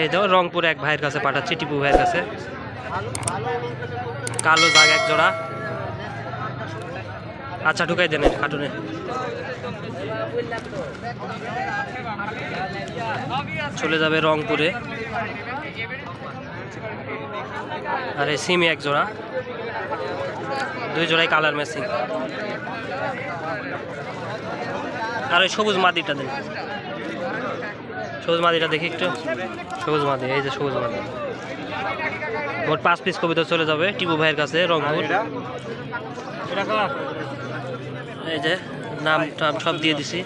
এই তো রংপুরে এক ভাইয়ের কাছে পাঠাচ্ছি, টিপু ভাইয়ের কাছে। কালো জাগ এক জোড়া। আচ্ছা ঢুকাই দেন কার্টুনে চলে যাবে রংপুরে। আরে সিমি এক জোড়া। দুই জোড়াই কালার ম্যাচিং আর ওই সবুজ মাদিটা দেন সবুজ মাদিটা দেখি একটু। সবুজ মাদি এই যে সবুজ মাদি। মোট পাঁচ পিস কবিতা চলে যাবে টিপু ভাইয়ের কাছে রংপুর। এই যে নাম টাম সব দিয়ে দিছি।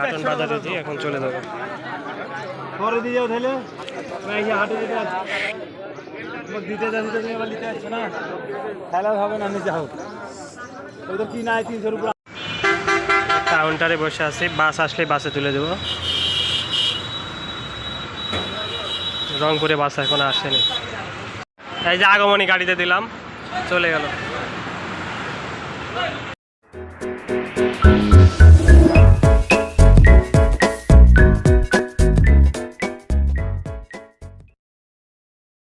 কার্টুন বাজারে দিয়ে এখন চলে যাবে। পরে দিয়ে যাও তাহলে। হাটে যেতে দিতে দিতে তুমি আবার নিতে আসছো না। তাহলে হবে না নিজে হোক কাউন্টারে বসে আছি, বাস আসলে বাসে তুলে দেবো। রংপুরে বাস এখন আসেনি। এই যে আগমনী গাড়িতে দিলাম, চলে গেল।